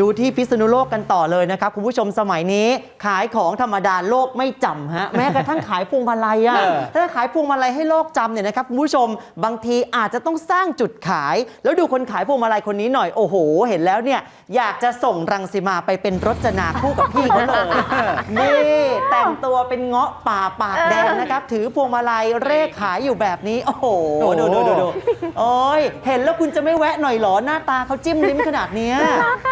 ดูที่พิษณุโลกกันต่อเลยนะครับคุณผู้ชมสมัยนี้ขายของธรรมดาโลกไม่จำฮะ แม้กระทั่งขายพวงมาลัยอะเออถ้าขายพวงมาลัยให้โลกจำเนี่ยนะครับคุณผู้ชมบางทีอาจจะต้องสร้างจุดขาย แล้วดูคนขายพวงมาลัยคนนี้หน่อยโอ้โห เห็นแล้วเนี่ยอยากจะส่งรังสีมาไปเป็นรจนาคู่กับพี่เขาเลยนี่แต่งตัวเป็นเงาะป่าปากแดงนะครับถือพวงมาลัยเร่ขายอยู่แบบนี้ โอ้โหดูดูดูดูโอ้ยเห็นแล้วคุณจะไม่แวะหน่อยเหรอหน้าตาเขาจิ้มลิ้มขนาดเนี้ย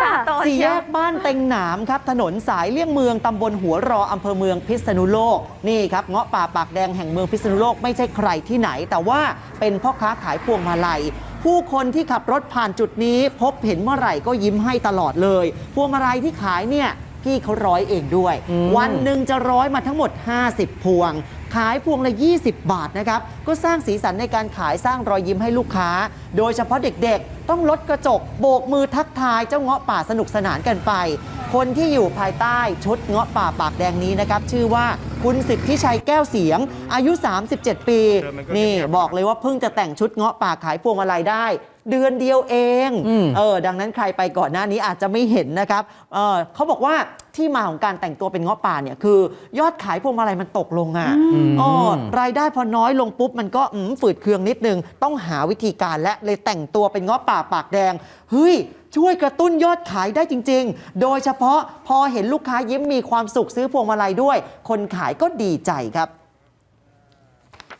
ตาโตสี่เชีแยยวกบ้านเต็งหนามครับ ถนนสายเลี่ยงเมืองตำบลหัวรออำเภอเมืองพิษณุโลก นี่ครับเงาะป่าปากแดงแห่งเมืองพิษณุโลกไม่ใช่ใครที่ไหน แต่ว่าเป็นพ่อค้าขายพวงมาลัยผู้คนที่ขับรถผ่านจุดนี้ พบเห็นเมื่อไหร่ก็ยิ้มให้ตลอดเลย พวงมาลัยที่ขายเนี่ยพี่เขาร้อยเองด้วย วันหนึ่งจะร้อยมาทั้งหมด 50 พวง ขายพวงละ 20 บาทนะครับก็สร้างสีสันในการขายสร้างรอยยิ้มให้ลูกค้า โดยเฉพาะเด็กๆ ต้องลดกระจก โบกมือทักทายเจ้าเงาะป่าสนุกสนานกันไป คนที่อยู่ภายใต้ชุดเงาะป่าปากแดงนี้นะครับชื่อว่า คุณสิทธิชัยแก้วเสียง อายุ 37 ปี นี่บอกเลยว่าเพิ่งจะแต่งชุดเงาะป่าขายพวงมาลัยได้ เดือนเดียวเองอืมเออดังนั้นใครไปก่อนหน้านี้อาจจะไม่เห็นนะครับเออเขาบอกว่าที่มาของการแต่งตัวเป็นเงาะป่าเนี่ยคือยอดขายพวงมาลัยมันตกลงอะ่ะอ๋อรายได้พอน้อยลงปุ๊บมันก็อืมฝืดเคืองนิดนึง ต้องหาวิธีการและเลยแต่งตัวเป็นเงาะป่าปากแดงเฮ้ย ช่วยกระตุ้นยอดขายได้จริง ๆ โดยเฉพาะพอเห็นลูกค้ายิ้มมีความสุขซื้อพวงมาลัยด้วย คนขายก็ดีใจครับ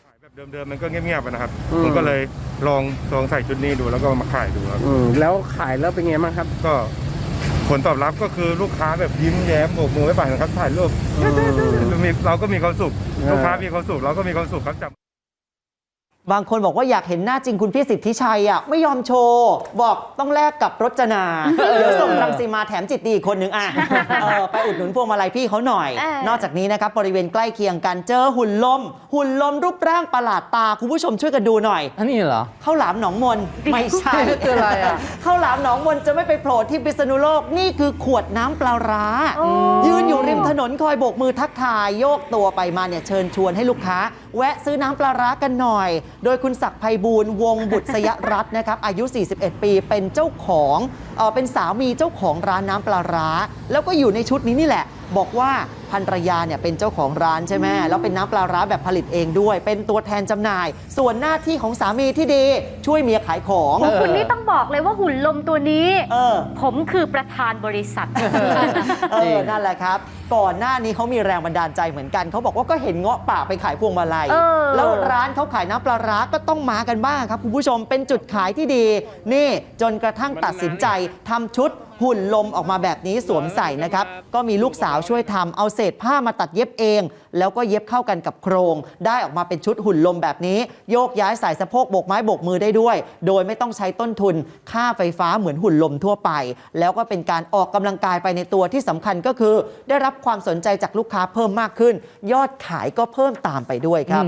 ขายแบบเดิมๆมันก็เงียบๆอะนะครับอืม ผมก็เลยลองลองใส่ชุดนี้ดูแล้วก็มาขายดูครับอืมแล้วขายแล้วเป็นไงบ้างครับ ก็ผลตอบรับก็คือลูกค้าแบบยิ้มแย้มโบกมือไว้บ่ายนะครับถ่ายรูปอืม มีเราก็มีความสุขเออลูกค้ามีความสุขเราก็มีความสุขครับจับ บางคนบอกว่าอยากเห็นหน้าจริงคุณพี่สิทธิชัยอะไม่ยอมโชว์ บอกต้องแลกกับรจนา เดี๋ยวส่งรังสีมาแถมจิตดีอีกคนหนึ่งอะเออไปอุดหนุนพวงมาลัยพี่เขาหน่อย เออ นอกจากนี้นะครับบริเวณใกล้เคียงกันเจอหุ่นลม หุ่นลมรูปร่างประหลาดตาคุณผู้ชมช่วยกันดูหน่อย อันนี้เหรอ ข้าวหลามหนองมน ไม่ใช่คืออะไรอะข้าวหลามหนองมนจะไม่ไปโผล่ที่พิษณุโลกนี่คือขวดน้ำปลาร้า โอ้ ยืนอยู่ริมถนนคอยโบกมือทักทาย โยกตัวไปมาเนี่ยเชิญชวนให้ลูกค้า แวะซื้อน้ำปลาร้ากันหน่อยโดยคุณศักดิ์ไพบูลย์วงบุตรสยรัตน์นะครับอายุ 41 ปีเป็นเจ้าของเออเป็นสามีเจ้าของร้านน้ำปลาร้า แล้วก็อยู่ในชุดนี้นี่แหละ บอกว่าภรรยาเนี่ยเป็นเจ้าของร้านใช่ไหมแล้วเป็นน้ำปลาร้าแบบผลิตเองด้วย เป็นตัวแทนจำหน่าย ส่วนหน้าที่ของสามีที่ดีช่วยเมียขายของของคุณนี่ต้องบอกเลยว่าหุ่นลมตัวนี้ เออ ผมคือประธานบริษัท เออ นั่นแหละครับ ก่อนหน้านี้เขามีแรงบันดาลใจเหมือนกัน เขาบอกว่าก็เห็นเงาะป่าไปขายพวงมาลัย เออ แล้วร้านเขาขายน้ำปลาร้าก็ต้องมากันบ้างครับคุณผู้ชม เป็นจุดขายที่ดี นี่จนกระทั่งตัดสินใจทำชุด หุ่นลมออกมาแบบนี้สวมใส่นะครับ ก็มีลูกสาวช่วยทำเอาเศษผ้ามาตัดเย็บเอง แล้วก็เย็บเข้ากันกับโครง ได้ออกมาเป็นชุดหุ่นลมแบบนี้ โยกย้ายสายสะโพกโบกไม้โบกมือได้ด้วย โดยไม่ต้องใช้ต้นทุน ค่าไฟฟ้าเหมือนหุ่นลมทั่วไป แล้วก็เป็นการออกกำลังกายไปในตัวที่สำคัญก็คือ ได้รับความสนใจจากลูกค้าเพิ่มมากขึ้น ยอดขายก็เพิ่มตามไปด้วยครับ